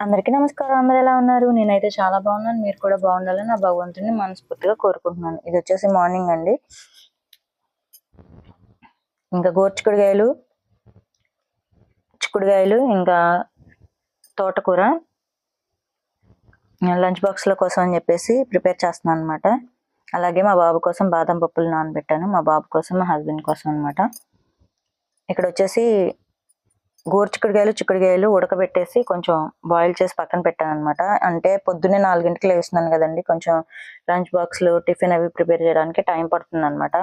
అందరికీ నమస్కారం. అందరు ఎలా ఉన్నారు? నేనైతే చాలా బాగున్నాను. మీరు కూడా బాగుండాలని నా భగవంతుని మనస్ఫూర్తిగా కోరుకుంటున్నాను. ఇది వచ్చేసి మార్నింగ్ అండి. ఇంకా గోర్చికుడికాయలు చిక్కుడుకాయలు ఇంకా తోటకూర లంచ్ బాక్స్ల కోసం అని చెప్పేసి ప్రిపేర్ చేస్తున్నాను అనమాట అలాగే మా బాబు కోసం బాదం పప్పులు నానబెట్టాను. మా బాబు కోసం మా హస్బెండ్ కోసం అనమాట ఇక్కడ వచ్చేసి గోరు చిక్కుడుకాయలు ఉడకబెట్టేసి కొంచెం బాయిల్ చేసి పక్కన పెట్టాను అనమాట అంటే పొద్దున్నే నాలుగింటికి లేస్తున్నాను కదండి. కొంచెం లంచ్ బాక్స్లు టిఫిన్ అవి ప్రిపేర్ చేయడానికి టైం పడుతుంది అనమాట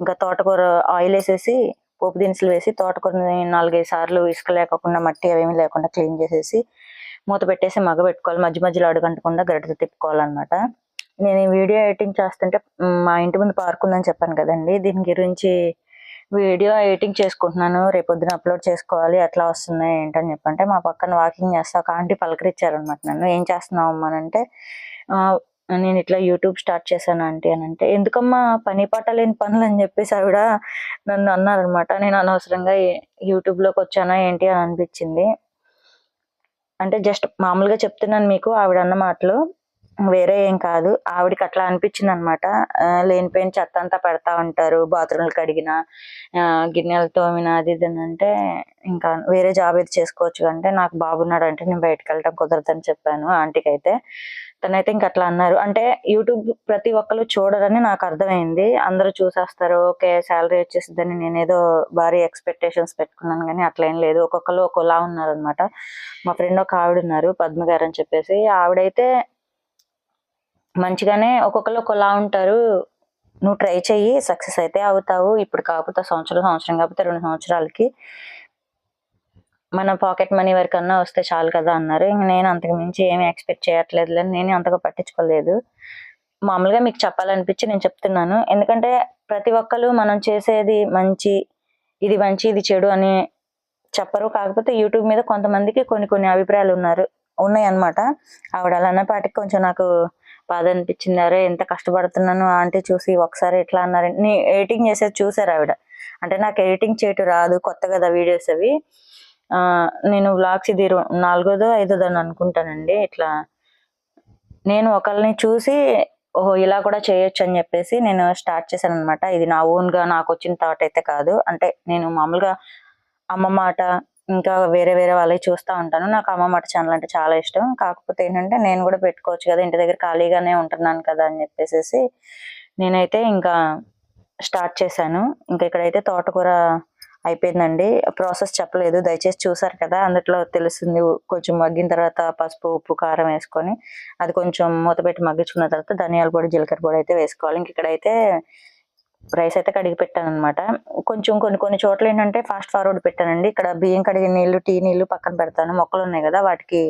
ఇంకా తోటకూర ఆయిల్ వేసేసి పోపు దినుసులు వేసి తోటకూరని నాలుగైదు సార్లు ఇసుక లేకుండా మట్టి అవేమీ లేకుండా క్లీన్ చేసేసి మూత పెట్టేసి మగ పెట్టుకోవాలి. మధ్య మధ్యలో అడుగంటకుండా గరిటతో తిప్పుకోవాలన్నమాట. నేను ఈ వీడియో ఎడిటింగ్ చేస్తుంటే మా ఇంటి ముందు పార్క్ ఉందని చెప్పాను కదండి. దీని గురించి వీడియో ఎడిటింగ్ చేసుకుంటున్నాను. రేపొద్దున అప్లోడ్ చేసుకోవాలి. ఎట్లా వస్తున్నాయి ఏంటని చెప్పంటే మా పక్కన వాకింగ్ చేస్తా. ఒక ఆంటీ పలకరించారు అనమాట నన్ను. ఏం చేస్తున్నావు అమ్మా? అని అంటే నేను ఇట్లా యూట్యూబ్ స్టార్ట్ చేశాను ఆంటీ అని అంటే ఎందుకమ్మా? పని పాట లేని పనులు అని చెప్పేసి ఆవిడ నన్ను అన్నారనమాట నేను అనవసరంగా యూట్యూబ్లోకి వచ్చానా ఏంటి అని అనిపించింది. అంటే జస్ట్ మామూలుగా చెప్తున్నాను మీకు ఆవిడ అన్న మాటలు. వేరే ఏం కాదు. ఆవిడకి అట్లా అనిపించింది అనమాట లేనిపోయిన చెత్త అంతా పెడతా ఉంటారు. బాత్రూమ్లు కడిగిన గిన్నెలు తోమిన అది ఇది అని అంటే ఇంకా వేరే జాబ్ ఇది చేసుకోవచ్చు అంటే నాకు బాబున్నాడు అంటే నేను బయటకు వెళ్ళటం కుదరదని చెప్పాను ఆంటీకి అయితే తనైతే ఇంక అట్లా అన్నారు. అంటే యూట్యూబ్ ప్రతి ఒక్కరు చూడరని నాకు అర్థమైంది. అందరూ చూసేస్తారు. ఓకే శాలరీ వచ్చేసిద్దని నేను ఏదో భారీ ఎక్స్పెక్టేషన్స్ పెట్టుకున్నాను కానీ అట్లా ఏం లేదు. ఒక్కొక్కరు ఒక్కోలా ఉన్నారు అనమాట మా ఫ్రెండ్ ఒక ఆవిడ ఉన్నారు పద్మ గారు అని చెప్పేసి. ఆవిడైతే మంచిగానే ఒక్కొక్కరు ఒకలా ఉంటారు. నువ్వు ట్రై చెయ్యి సక్సెస్ అయితే అవుతావు. ఇప్పుడు కాకపోతే సంవత్సరం సంవత్సరం కాకపోతే రెండు సంవత్సరాలకి మన పాకెట్ మనీ వరకు అన్నా వస్తే చాలు కదా అన్నారు. ఇంక నేను అంతకు మించి ఏమి ఎక్స్పెక్ట్ చేయట్లేదు నేను అంతగా పట్టించుకోలేదు. మామూలుగా మీకు చెప్పాలనిపించి నేను చెప్తున్నాను. ఎందుకంటే ప్రతి ఒక్కరు మనం చేసేది మంచి ఇది మంచి ఇది చెడు అని చెప్పరు. కాకపోతే యూట్యూబ్ మీద కొంతమందికి కొన్ని కొన్ని అభిప్రాయాలు ఉన్నారు ఉన్నాయి అన్నమాట ఆవిడ అలా అన్నపాటికి కొంచెం నాకు బాధ అనిపించింది అరే ఎంత కష్టపడుతున్నాను ఆంటీ చూసి ఒకసారి ఎట్లా అన్నారు నీ ఎడిటింగ్ చేసేది చూసారు ఆవిడ. అంటే నాకు ఎడిటింగ్ చేయటం రాదు కొత్త కదా వీడియోస్ అవి. నేను వ్లాగ్స్ ఇది నాలుగోదో ఐదోదో అని అనుకుంటానండి. ఇట్లా నేను ఒకరిని చూసి ఓహో ఇలా కూడా చేయొచ్చు అని చెప్పేసి నేను స్టార్ట్ చేశాను అనమాట ఇది నా ఓన్గా నాకు వచ్చిన థాట్ అయితే కాదు. అంటే నేను మామూలుగా అమ్మ మాట ఇంకా వేరే వేరే వాళ్ళవి చూస్తూ ఉంటాను. నాకు అమ్మమాట ఛానల్ అంటే చాలా ఇష్టం. కాకపోతే ఏంటంటే నేను కూడా పెట్టుకోవచ్చు కదా ఇంటి దగ్గర ఖాళీగానే ఉంటున్నాను కదా అని చెప్పేసి నేనైతే ఇంకా స్టార్ట్ చేశాను. ఇంకా ఇక్కడైతే తోటకూర అయిపోయిందండి. ప్రాసెస్ చెప్పలేదు. దయచేసి చూసారు కదా అందులో తెలుస్తుంది కొంచెం మగ్గిన తర్వాత పసుపు ఉప్పు కారం వేసుకొని అది కొంచెం మూత పెట్టి మగ్గించుకున్న తర్వాత ధనియాల పొడి జీలకర్ర పొడి అయితే వేసుకోవాలి. ఇంక ఇక్కడైతే రైస్ అయితే కడిగి పెట్టాను అనమాట కొంచెం కొన్ని కొన్ని చోట్ల ఏంటంటే ఫాస్ట్ ఫార్వర్డ్ పెట్టానండి. ఇక్కడ బియ్యం కడిగిన నీళ్ళు టీ నీళ్ళు పక్కన పెడతాను. మొక్కలు ఉన్నాయి కదా వాటికి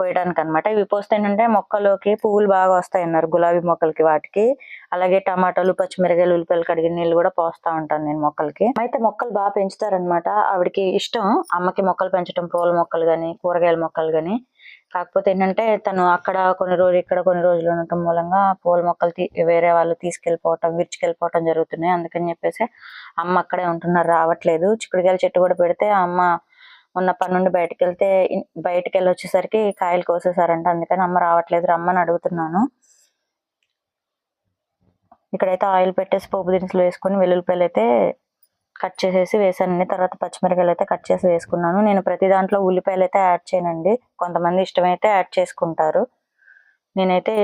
పోయడానికి అనమాట ఇవి పోస్తే ఏంటంటే మొక్కలోకి పువ్వులు బాగా వస్తాయి అన్నారు గులాబీ మొక్కలకి వాటికి. అలాగే టమాటాలు పచ్చిమిరకాయలు ఉల్లిపాయలు కడిగిన నీళ్ళు కూడా పోస్తా ఉంటాను నేను మొక్కలకి. అయితే మొక్కలు బాగా పెంచుతారనమాట ఆవిడకి ఇష్టం అమ్మకి మొక్కలు పెంచడం పూల మొక్కలు కానీ కూరగాయల మొక్కలు కానీ కాకపోతే ఏంటంటే తను అక్కడ కొన్ని రోజులు ఇక్కడ కొన్ని రోజులు ఉండటం మూలంగా పూల మొక్కలు తీ- వేరే వాళ్ళు తీసుకెళ్ళిపోవటం విరుచుకెళ్ళిపోవటం జరుగుతున్నాయి. అందుకని చెప్పేసి అమ్మ అక్కడే ఉంటున్నారు రావట్లేదు. చిక్కుడుకాయల చెట్టు కూడా పెడితే అమ్మ ఉన్న పని నుండి బయటకు వెళ్తే బయటకు వెళ్ళి వచ్చేసరికి కాయలు కోసేసారంట. అందుకని అమ్మ రావట్లేదు రమ్మని అడుగుతున్నాను. ఇక్కడైతే ఆయిల్ పెట్టేసి పోపు దినుసులు వేసుకొని వెల్లుల్లిపాయలు అయితే కట్ చేసేసి వేసానండి తర్వాత పచ్చిమిరకాయలు అయితే కట్ చేసి వేసుకున్నాను. నేను ప్రతి దాంట్లో ఉల్లిపాయలు అయితే యాడ్ చేయనండి. కొంతమంది ఇష్టమైతే యాడ్ చేసుకుంటారు. నేనైతే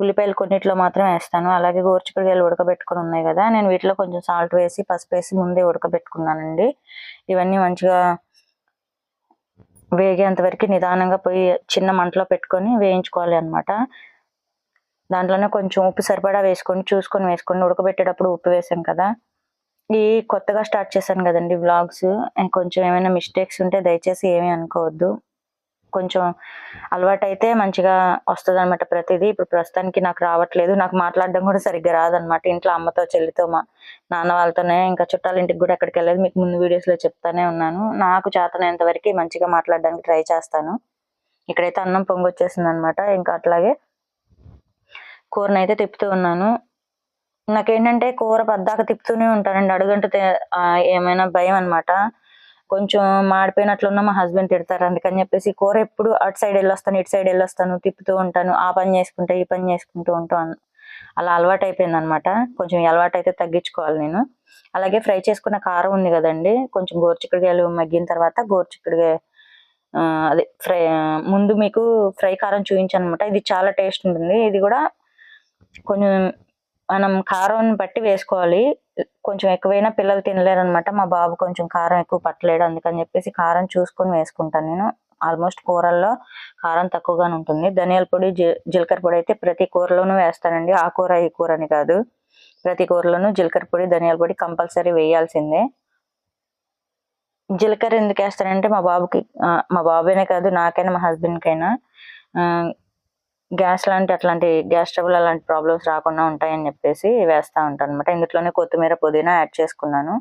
ఉల్లిపాయలు కొన్నిట్లో మాత్రం వేస్తాను. అలాగే గోరుచిక్కుడుకాయలు ఉడకబెట్టుకుని ఉన్నాయి కదా నేను వీటిలో కొంచెం సాల్ట్ వేసి పసుపు వేసి ముందే ఉడకబెట్టుకున్నానండి. ఇవన్నీ మంచిగా వేగేంత వరకు నిదానంగా పోయి చిన్న మంటలో పెట్టుకొని వేయించుకోవాలి అన్నమాట. దాంట్లోనే కొంచెం ఉప్పు సరిపడా వేసుకొని చూసుకొని వేసుకొని ఉడకబెట్టేటప్పుడు ఉప్పు వేసాం కదా. ఈ కొత్తగా స్టార్ట్ చేశాను కదండి వ్లాగ్స్. కొంచెం ఏమైనా మిస్టేక్స్ ఉంటే దయచేసి ఏమీ అనుకోవద్దు. కొంచెం అలవాటైతే మంచిగా వస్తుంది అనమాట ప్రతిదీ. ఇప్పుడు ప్రస్తుతానికి నాకు రావట్లేదు. నాకు మాట్లాడడం కూడా సరిగ్గా రాదనమాట ఇంట్లో అమ్మతో చెల్లితో మా నాన్న వాళ్ళతోనే ఇంకా చుట్టాల ఇంటికి కూడా ఎక్కడికి వెళ్ళలేదు. మీకు ముందు వీడియోస్లో చెప్తానే ఉన్నాను. నాకు చేతనైనంతవరకు మంచిగా మాట్లాడడానికి ట్రై చేస్తాను. ఇక్కడైతే అన్నం పొంగొచ్చేసింది అనమాట ఇంకా అట్లాగే కూరనైతే అయితే తిప్పుతూ ఉన్నాను. నాకేంటంటే కూర పద్దాక తిప్పుతూనే ఉంటానండి. అడుగంటే ఏమైనా భయం అనమాట కొంచెం మాడిపోయినట్లున్న మా హస్బెండ్ తిడతారు. అందుకని చెప్పేసి కూర ఎప్పుడు అటు సైడ్ వెళ్ళొస్తాను ఇటు సైడ్ వెళ్ళొస్తాను తిప్పుతూ ఉంటాను. ఆ పని చేసుకుంటా ఈ పని చేసుకుంటూ ఉంటాను అలా అలవాటు అయిపోయింది అనమాట కొంచెం అలవాటు అయితే తగ్గించుకోవాలి నేను. అలాగే ఫ్రై చేసుకున్న కారం ఉంది కదండి కొంచెం గోరుచిక్కుడుకాయలు మగ్గిన తర్వాత గోరుచిక్కుడుకాయ అదే ఫ్రై ముందు మీకు ఫ్రై కారం చూపించాను అనమాట ఇది చాలా టేస్ట్ ఉంటుంది. ఇది కూడా కొంచెం మనం కారం బట్టి వేసుకోవాలి. కొంచెం ఎక్కువైనా పిల్లలు తినలేరు అనమాట మా బాబు కొంచెం కారం ఎక్కువ పట్టలేడు. అందుకని చెప్పేసి కారం చూసుకొని వేసుకుంటాను నేను. ఆల్మోస్ట్ కూరల్లో కారం తక్కువగానే ఉంటుంది. ధనియాల పొడి జీలకర్ర పొడి అయితే ప్రతి కూరలోనూ వేస్తానండి. ఆ కూర ఈ కూర అని కాదు. ప్రతి కూరలోనూ జీలకర్ర పొడి ధనియాల పొడి కంపల్సరీ వేయాల్సిందే. జీలకర్ర ఎందుకు వేస్తానంటే మా బాబుకి మా బాబునే కాదు నాకైనా మా హస్బెండ్కైనా గ్యాస్ లాంటి అట్లాంటి గ్యాస్ ట్రబుల్ అలాంటి ప్రాబ్లమ్స్ రాకుండా ఉంటాయని చెప్పేసి వేస్తూ ఉంటాను అనమాట ఇందులోనే కొత్తిమీర పుదీనా యాడ్ చేసుకున్నాను.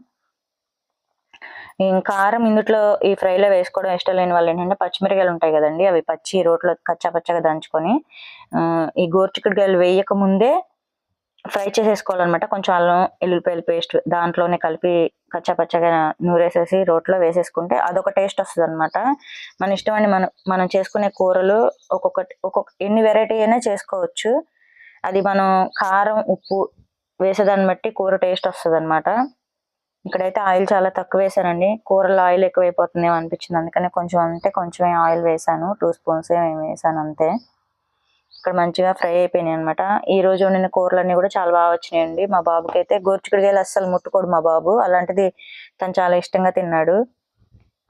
కారం ఇందులో ఈ ఫ్రైలో వేసుకోవడం ఇష్టం లేని వాళ్ళు ఏంటంటే పచ్చిమిరకాయలు ఉంటాయి కదండి అవి పచ్చి రోట్లో కచ్చా పచ్చగా దంచుకొని ఈ గోరుచిక్కుడుకాయలు వేయక ముందే ఫ్రై చేసేసుకోవాలన్నమాట. కొంచెం అల్లం ఎల్లుల్లిపాయల పేస్ట్ దాంట్లోనే కలిపి కచ్చా పచ్చగా నూరేసేసి రోట్లో వేసేసుకుంటే అదొక టేస్ట్ వస్తుంది అనమాట మన ఇష్టం అండి మనం మనం చేసుకునే కూరలు ఒక్కొక్కటి ఒక్కొక్క ఎన్ని వెరైటీ అయినా చేసుకోవచ్చు. అది మనం కారం ఉప్పు వేసేదాన్ని బట్టి కూర టేస్ట్ వస్తుంది అనమాట ఇక్కడైతే ఆయిల్ చాలా తక్కువ వేసానండి. కూరలో ఆయిల్ ఎక్కువైపోతుందేమో అనిపించింది. అందుకని కొంచెం అంటే కొంచెం ఆయిల్ వేసాను. టూ స్పూన్స్ ఏమి వేసాను అంతే. ఇక్కడ మంచిగా ఫ్రై అయిపోయినాయి అనమాట ఈ రోజు వండిన కూరలన్నీ కూడా చాలా బాగా వచ్చినాయండి. మా బాబుకి అయితే గోర్చికుడికాయలు అస్సలు ముట్టుకోడు మా బాబు. అలాంటిది తను చాలా ఇష్టంగా తిన్నాడు.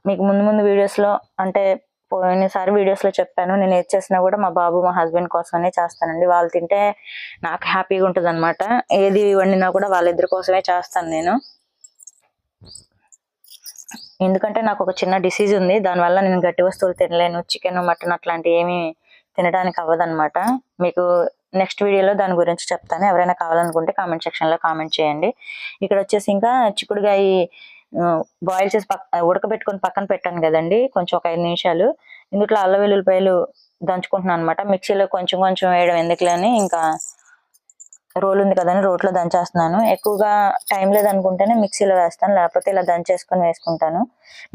మీకు ముందు ముందు వీడియోస్లో అంటే పోయినసారి వీడియోస్లో చెప్పాను. నేను ఏది చేసినా కూడా మా బాబు మా హస్బెండ్ కోసమే చేస్తానండి. వాళ్ళు తింటే నాకు హ్యాపీగా ఉంటుంది అనమాట ఏది వండినా కూడా వాళ్ళిద్దరి కోసమే చేస్తాను నేను. ఎందుకంటే నాకు ఒక చిన్న డిసీజ్ ఉంది. దానివల్ల నేను గట్టి వస్తువులు తినలేను. చికెన్ మటన్ అట్లాంటివి ఏమీ తినడానికి అవ్వదన్నమాట. మీకు నెక్స్ట్ వీడియోలో దాని గురించి చెప్తాను. ఎవరైనా కావాలనుకుంటే కామెంట్ సెక్షన్లో కామెంట్ చేయండి. ఇక్కడ వచ్చేసి ఇంకా చిక్కుడుగాయ బాయిల్ చేసి పక్క ఉడకబెట్టుకొని పక్కన పెట్టాను కదండి. కొంచెం ఒక ఐదు నిమిషాలు. ఇందుట్లో అల్లం వెల్లుల్లిపాయలు దంచుకుంటున్నాను అనమాట మిక్సీలో కొంచెం కొంచెం వేయడం ఎందుకులని ఇంకా రోల్ ఉంది కదండి రోట్లో దంచేస్తున్నాను. ఎక్కువగా టైం లేదనుకుంటేనే మిక్సీలో వేస్తాను లేకపోతే ఇలా దంచేసుకొని వేసుకుంటాను.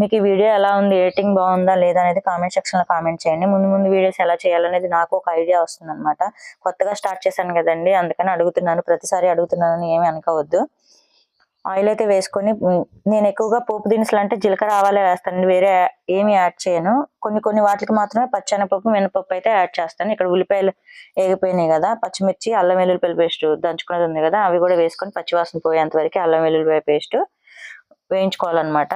మీకు ఈ వీడియో ఎలా ఉంది ఎడిటింగ్ బాగుందా లేదా అనేది కామెంట్ సెక్షన్లో కామెంట్ చేయండి. ముందు ముందు వీడియోస్ ఎలా చేయాలనేది నాకు ఒక ఐడియా వస్తుంది కొత్తగా స్టార్ట్ చేశాను కదండి అందుకని అడుగుతున్నాను ప్రతిసారి అడుగుతున్నానని ఏమి అనుకోవద్దు. ఆయిల్ అయితే వేసుకొని నేను ఎక్కువగా పోపు దినుసులు అంటే జీలకర్ర ఆవాలే వేస్తాను. వేరే ఏమి యాడ్ చేయను. కొన్ని కొన్ని వాటికి మాత్రమే పచ్చనపప్పు మినపప్పు అయితే యాడ్ చేస్తాను. ఇక్కడ ఉల్లిపాయలు వేగిపోయినాయి కదా పచ్చిమిర్చి అల్లం వెల్లుల్లిపాయల పేస్ట్ దంచుకునేది ఉంది కదా అవి కూడా వేసుకొని పచ్చివాసన పోయేంత వరకు అల్లం వెల్లుల్లిపాయ పేస్ట్ వేయించుకోవాలన్నమాట.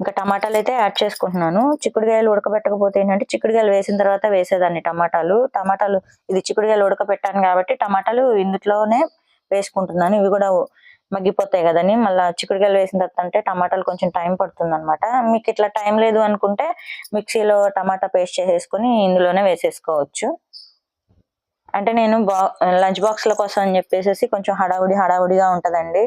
ఇంకా టమాటాలు అయితే యాడ్ చేసుకుంటున్నాను. చిక్కుడుకాయలు ఉడకబెట్టకపోతే ఏంటంటే చిక్కుడుకాయలు వేసిన తర్వాత వేసేదాన్ని టమాటాలు. టమాటాలు ఇది చిక్కుడుకాయలు ఉడకబెట్టాను కాబట్టి టమాటాలు ఇందులోనే వేసుకుంటున్నాను ఇవి కూడా మగ్గిపోతాయి కదని మళ్ళీ చిక్కుడుకాయలు వేసిన తర్వాత అంటే టమాటాలు కొంచెం టైం పడుతుంది అనమాట మీకు ఇట్లా టైం లేదు అనుకుంటే మిక్సీలో టమాటా పేస్ట్ చేసేసుకొని ఇందులోనే వేసేసుకోవచ్చు. అంటే నేను బా లంచ్ బాక్స్ల కోసం అని చెప్పేసి కొంచెం హడావుడి హడావుడిగా ఉంటుందండి.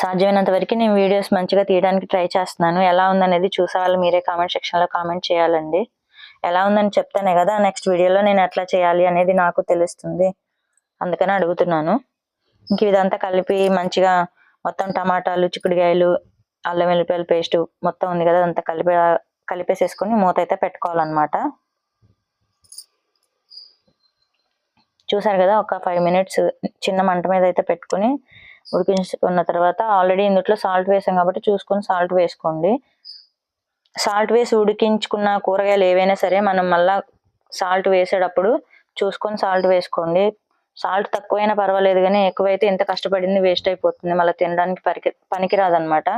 సాధ్యమైనంత వరకు నేను వీడియోస్ మంచిగా తీయడానికి ట్రై చేస్తున్నాను. ఎలా ఉందనేది చూసే వాళ్ళు మీరే కామెంట్ సెక్షన్లో కామెంట్ చేయాలండి. ఎలా ఉందని చెప్తానే కదా నెక్స్ట్ వీడియోలో నేను ఎట్లా చేయాలి అనేది నాకు తెలుస్తుంది. అందుకని అడుగుతున్నాను. ఇంక ఇదంతా కలిపి మంచిగా మొత్తం టమాటాలు చిక్కుడుకాయలు అల్లం వెల్లిపాయల పేస్ట్ మొత్తం ఉంది కదా అదంతా కలిపి కలిపేసేసుకొని మూత అయితే పెట్టుకోవాలన్నమాట. చూసారు కదా ఒక ఫైవ్ మినిట్స్ చిన్న మంట మీద అయితే పెట్టుకొని ఉడికించుకున్న తర్వాత ఆల్రెడీ ఇందులో సాల్ట్ వేసాం కాబట్టి చూసుకొని సాల్ట్ వేసుకోండి. సాల్ట్ వేసి ఉడికించుకున్న కూరగాయలు ఏవైనా సరే మనం మళ్ళా సాల్ట్ వేసేటప్పుడు చూసుకొని సాల్ట్ వేసుకోండి. సాల్ట్ తక్కువైనా పర్వాలేదు కానీ ఎక్కువైతే ఎంత కష్టపడింది వేస్ట్ అయిపోతుంది. మళ్ళీ తినడానికి పనికి పనికిరాదనమాట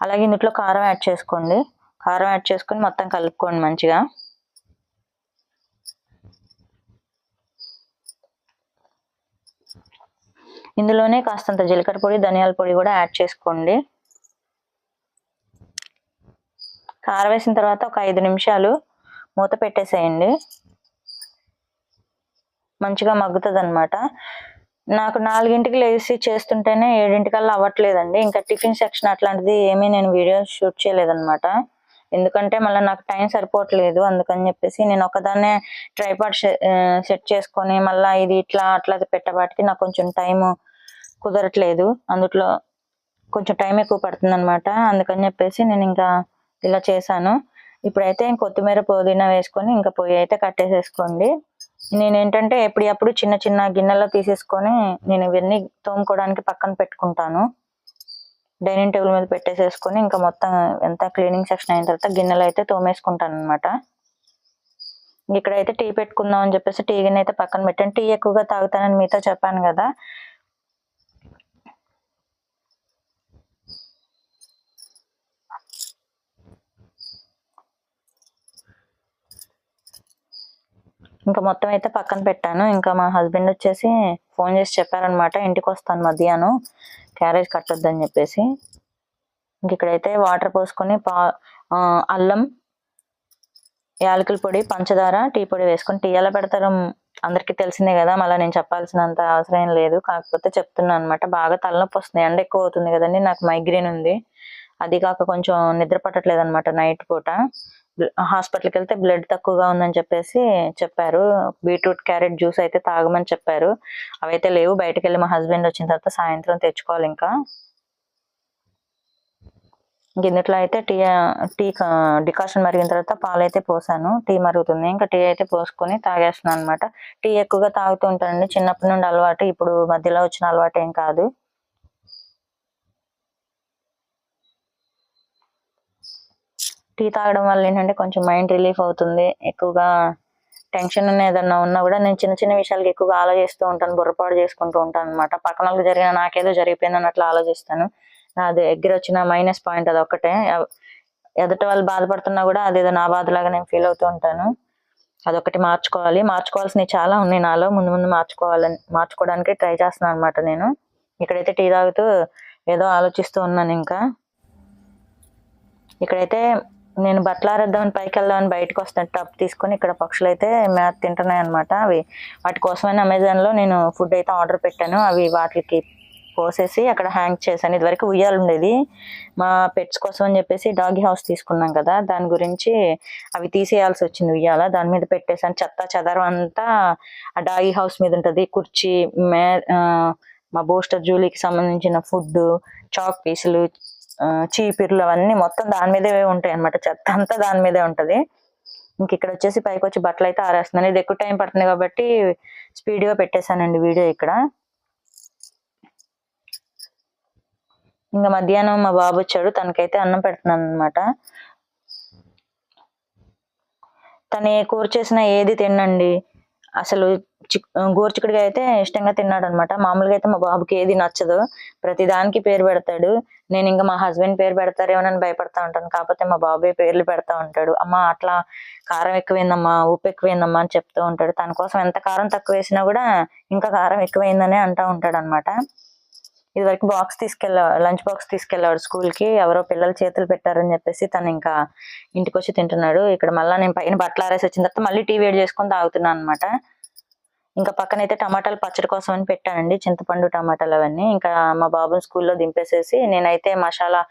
అలాగే ఇందులో కారం యాడ్ చేసుకోండి. కారం యాడ్ చేసుకొని మొత్తం కలుపుకోండి మంచిగా. ఇందులోనే కాస్తంత జీలకర్ర పొడి ధనియాల పొడి కూడా యాడ్ చేసుకోండి. కారవేసిన తర్వాత ఒక ఐదు నిమిషాలు మూత పెట్టేసేయండి. మంచిగా మగ్గుతుంది అనమాట నాకు నాలుగింటికి లేచి చేస్తుంటేనే ఏడింటికల్లా అవ్వట్లేదండి. ఇంకా టిఫిన్ సెక్షన్ అట్లాంటిది ఏమీ నేను వీడియో షూట్ చేయలేదన్నమాట. ఎందుకంటే మళ్ళీ నాకు టైం సరిపోవట్లేదు. అందుకని చెప్పేసి నేను ఒకదాన్నే ట్రైపాడ్ సెట్ చేసుకొని మళ్ళీ ఇది ఇట్లా అట్లా పెట్టబాటికి నాకు కొంచెం టైం కుదరట్లేదు. అందుట్లో కొంచెం టైం ఎక్కువ పడుతుంది అనమాట అందుకని చెప్పేసి నేను ఇంకా ఇలా చేశాను. ఇప్పుడైతే కొత్తిమీర పుదీనా వేసుకొని ఇంకా పొయ్యి అయితే కట్టేసేసుకోండి. నేను ఏంటంటే ఎప్పుడప్పుడు చిన్న చిన్న గిన్నెలో తీసేసుకొని నేను ఇవన్నీ తోముకోవడానికి పక్కన పెట్టుకుంటాను. డైనింగ్ టేబుల్ మీద పెట్టేసేసుకొని ఇంకా మొత్తం ఎంత క్లీనింగ్ సెక్షన్ అయిన తర్వాత గిన్నెలు అయితే తోమేసుకుంటాను అనమాట ఇక్కడైతే టీ పెట్టుకుందాం అని చెప్పేసి టీ గిన్నె అయితే పక్కన పెట్టాను. టీ ఎక్కువగా తాగుతానని మీతో చెప్పాను కదా. ఇంకా మొత్తం అయితే పక్కన పెట్టాను. ఇంకా మా హస్బెండ్ వచ్చేసి ఫోన్ చేసి చెప్పారనమాట ఇంటికి వస్తాను మధ్యాహ్నం క్యారేజ్ కట్టొద్దని చెప్పేసి. ఇంక ఇక్కడైతే వాటర్ పోసుకొని పా అల్లం యాలకుల పొడి పంచదార టీ పొడి వేసుకొని టీ ఎలా పెడతారో అందరికీ తెలిసిందే కదా మళ్ళీ నేను చెప్పాల్సినంత అవసరం ఏం లేదు. కాకపోతే చెప్తున్నాను అనమాట బాగా తలనొప్పి వస్తుంది ఎండ ఎక్కువ అవుతుంది కదండి నాకు మైగ్రేన్ ఉంది. అది కాక కొంచెం నిద్ర పట్టట్లేదు అనమాట నైట్ పూట. హాస్పిటల్కి వెళ్తే బ్లడ్ తక్కువగా ఉందని చెప్పేసి చెప్పారు. బీట్రూట్ క్యారెట్ జ్యూస్ అయితే తాగమని చెప్పారు. అవైతే లేవు. బయటకు వెళ్ళి మా హస్బెండ్ వచ్చిన తర్వాత సాయంత్రం తెచ్చుకోవాలి ఇంకా. గిన్నెట్లో అయితే టీ టీ డికాషన్ మరిగిన తర్వాత పాలు అయితే పోసాను. టీ మరుగుతుంది. ఇంకా టీ అయితే పోసుకొని తాగేస్తున్నాను అనమాట టీ ఎక్కువగా తాగుతూ ఉంటానండి. చిన్నప్పటి నుండి అలవాటు. ఇప్పుడు మధ్యలో వచ్చిన అలవాటు ఏం కాదు. టీ తాగడం వల్ల ఏంటంటే కొంచెం మైండ్ రిలీఫ్ అవుతుంది. ఎక్కువగా టెన్షన్ ఏదన్నా ఉన్నా కూడా నేను చిన్న చిన్న విషయాలకి ఎక్కువగా ఆలోచిస్తూ ఉంటాను. బుర్రపాటు చేసుకుంటూ ఉంటాను అనమాట పక్కన వాళ్ళకి జరిగిన నాకేదో జరిగిపోయింది అన్నట్లు ఆలోచిస్తాను. నా దగ్గర వచ్చిన మైనస్ పాయింట్ అది ఒక్కటే ఎదుటి వాళ్ళు బాధపడుతున్నా కూడా అదేదో నా బాధలాగా నేను ఫీల్ అవుతూ ఉంటాను. అదొకటి మార్చుకోవాలి. మార్చుకోవాల్సినవి చాలా ఉన్నాయి నాలో. ముందు ముందు మార్చుకోవాలని మార్చుకోవడానికి ట్రై చేస్తున్నాను అనమాట నేను. ఇక్కడైతే టీ తాగుతూ ఏదో ఆలోచిస్తూ ఉన్నాను ఇంకా. ఇక్కడైతే నేను బట్టలు ఆరేద్దామని పైకి వెళ్దామని బయటకు వస్తాను. టప్ తీసుకొని ఇక్కడ పక్షులు అయితే మేత తింటున్నాయి అనమాట అవి. వాటి కోసమైన అమెజాన్లో నేను ఫుడ్ అయితే ఆర్డర్ పెట్టాను. అవి వాటికి పోసేసి అక్కడ హ్యాంగ్ చేశాను. ఇదివరకు ఉయ్యాలు ఉండేది. మా పెట్స్ కోసం అని చెప్పేసి డాగీ హౌస్ తీసుకున్నాం కదా దాని గురించి అవి తీసేయాల్సి వచ్చింది ఉయ్యాల. దాని మీద పెట్టేసాను చెత్త చెదరం అంతా ఆ డాగీ హౌస్ మీద ఉంటుంది. కుర్చీ మే మా బూస్టర్ జూలీకి సంబంధించిన ఫుడ్ చాక్ పీసులు చీపిర్లు అవన్నీ మొత్తం దాని మీదే ఉంటాయి అన్నమాట. చెత్త అంతా దాని మీదే ఉంటది. ఇంక ఇక్కడ వచ్చేసి పైకి వచ్చి బట్టలు అయితే ఆరేస్తున్నాను. ఇది ఎక్కువ టైం పడుతుంది కాబట్టి స్పీడ్గా పెట్టేశానండి వీడియో ఇక్కడ. ఇంకా మధ్యాహ్నం మా బాబు వచ్చాడు. తనకైతే అన్నం పెడుతున్నాను అనమాట తను ఏ కూర చేసినా ఏది తినండి అసలు చిక్ అయితే ఇష్టంగా తిన్నాడు అనమాట మామూలుగా అయితే మా బాబుకి ఏది నచ్చదు. ప్రతి దానికి పేరు పెడతాడు. నేను ఇంకా మా హస్బెండ్ పేరు పెడతారేమోనని భయపడతా ఉంటాను. కాకపోతే మా బాబాయ్ పేర్లు పెడతా ఉంటాడు. అమ్మ అట్లా కారం ఎక్కువైందమ్మా ఉప్పు ఎక్కువైందమ్మా అని చెప్తూ ఉంటాడు. తన కోసం ఎంత కారం తక్కువ వేసినా కూడా ఇంకా కారం ఎక్కువైందనే అంటా ఉంటాడు అనమాట ఇది వరకు బాక్స్ తీసుకెళ్ళ లంచ్ బాక్స్ తీసుకెళ్ళాడు స్కూల్కి. ఎవరో పిల్లలు చేతులు పెట్టారని చెప్పేసి తను ఇంకా ఇంటికి వచ్చి తింటున్నాడు. ఇక్కడ మళ్ళీ నేను పైన బట్టలు ఆరేసి వచ్చిన తర్వాత మళ్ళీ టీ వేడి చేసుకొని తాగుతున్నాను అనమాట ఇంకా పక్కనైతే టమాటాలు పచ్చడి కోసం అని పెట్టానండి. చింతపండు టమాటాలు అవన్నీ. ఇంకా మా బాబుని స్కూల్లో దింపేసేసి నేనైతే మసాలా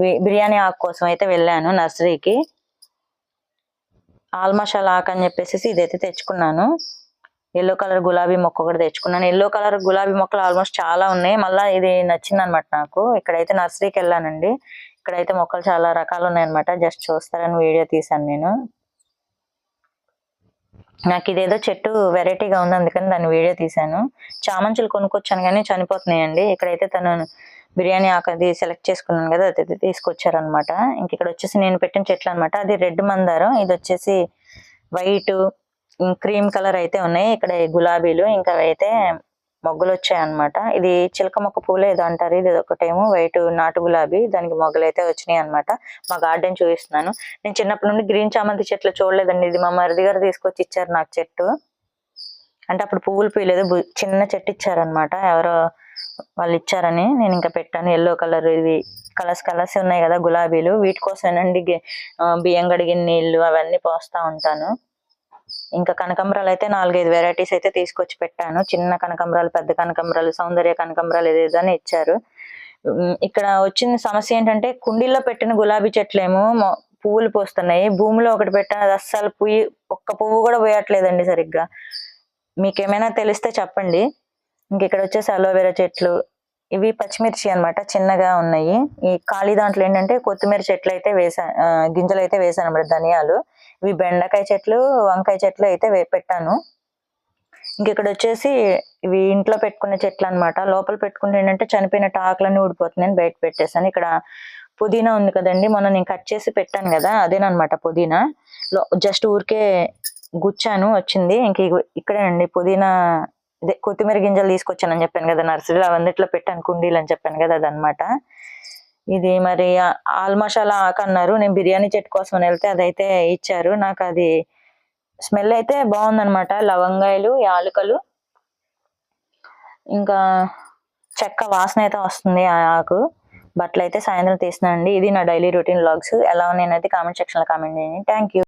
బి- బిర్యానీ ఆకు కోసం అయితే వెళ్ళాను నర్సరీకి ఆల్ మసాలా ఆకు అని చెప్పేసి ఇదైతే తెచ్చుకున్నాను. ఎల్లో కలర్ గులాబీ మొక్క కూడా తెచ్చుకున్నాను. ఎల్లో కలర్ గులాబీ మొక్కలు ఆల్మోస్ట్ చాలా ఉన్నాయి. మళ్ళీ ఇది నచ్చింది అనమాట నాకు. ఇక్కడైతే నర్సరీకి వెళ్ళానండి. ఇక్కడైతే మొక్కలు చాలా రకాలు ఉన్నాయన్నమాట. జస్ట్ చూస్తారని వీడియో తీసాను నేను. నాకు ఇదేదో చెట్టు వెరైటీగా ఉంది అందుకని దాన్ని వీడియో తీశాను. చామంచులు కొనుక్కొచ్చాను కానీ చనిపోతున్నాయండి. ఇక్కడైతే తను బిర్యానీ ఆకది సెలెక్ట్ చేసుకున్నాను కదా అది తీసుకొచ్చారనమాట ఇంక ఇక్కడ వచ్చేసి నేను పెట్టిన చెట్లు అనమాట అది రెడ్ మందారం. ఇది వచ్చేసి వైట్ క్రీమ్ కలర్ అయితే ఉన్నాయి. ఇక్కడ గులాబీలు ఇంకా అయితే మొగ్గలు వచ్చాయి అన్నమాట ఇది చిలక మొక్క పూలు ఏదో అంటారు. ఇది ఒకటేమో వైట్ నాటు గులాబీ. దానికి మొగ్గలు అయితే వచ్చినాయి అన్నమాట మా గార్డెన్ చూపిస్తున్నాను. నేను చిన్నప్పటి నుండి గ్రీన్ చామంతి చెట్లు చూడలేదండి. ఇది మా మరిది గారు తీసుకొచ్చి ఇచ్చారు నాకు చెట్టు. అంటే అప్పుడు పువ్వులు పూయలేదు. చిన్న చెట్టు ఇచ్చారనమాట ఎవరో వాళ్ళు ఇచ్చారని నేను ఇంకా పెట్టాను. ఎల్లో కలర్ ఇది. కలర్స్ కలర్స్ ఉన్నాయి కదా గులాబీలు. వీటి కోసమేనండి బియ్యం కడిగిన నీళ్ళు అవన్నీ పోస్తా ఉంటాను. ఇంకా కనకంబరాలు అయితే నాలుగైదు వెరైటీస్ అయితే తీసుకొచ్చి పెట్టాను. చిన్న కనకంబరాలు పెద్ద కనకంబరాలు సౌందర్య కనకంబరాలు ఏదేదో అని ఇచ్చారు. ఇక్కడ వచ్చిన సమస్య ఏంటంటే కుండీల్లో పెట్టిన గులాబీ చెట్లేమో పువ్వులు పోస్తున్నాయి. భూమిలో ఒకటి పెట్టాను. అది అస్సలు పుయ్యి ఒక్క పువ్వు కూడా పోయట్లేదండి సరిగ్గా. మీకేమైనా తెలిస్తే చెప్పండి. ఇంక ఇక్కడ వచ్చేసి అలోవెరా చెట్లు. ఇవి పచ్చిమిర్చి అన్నమాట చిన్నగా ఉన్నాయి. ఈ ఖాళీ దాంట్లో ఏంటంటే కొత్తిమీర చెట్లు అయితే వేసా గింజలు అయితే వేసాను అనమాట ధనియాలు. ఇవి బెండకాయ చెట్లు వంకాయ చెట్లు అయితే పెట్టాను. ఇంక ఇక్కడ వచ్చేసి ఇవి ఇంట్లో పెట్టుకునే చెట్లు అన్నమాట. లోపల పెట్టుకుంటే ఏంటంటే చనిపోయిన ఆకులన్నీ ఊడిపోతున్నాయని బయట పెట్టేశాను. ఇక్కడ పుదీనా ఉంది కదండి మొన్న నేను కట్ చేసి పెట్టాను కదా అదేనమాట పుదీనా. జస్ట్ ఊరికే గుచ్చాను వచ్చింది. ఇంక ఇక్కడేనండి ఇక్కడే అండి పుదీనా ఇదే కొత్తిమీర గింజలు తీసుకొచ్చానని చెప్పాను కదా నర్సరీలో అవన్నిట్లో పెట్టాను కుండీలు అని చెప్పాను కదా అదనమాట ఇది మరి ఆల్మషాలా ఆకు అన్నారు నేను బిర్యానీ చెట్టు కోసం వెళ్తే అదైతే ఇచ్చారు. నాకు అది స్మెల్ అయితే బాగుందనమాట లవంగాయలు యాలకులు ఇంకా చెక్క వాసన అయితే వస్తుంది ఆ ఆకు. బట్టలు అయితే సాయంత్రం తీసినానండి ఇది నా డైలీ రొటీన్ లాగ్స్ ఎలా ఉన్నాయి అనేది కామెంట్ సెక్షన్లో కామెంట్ చేయండి. Thank you.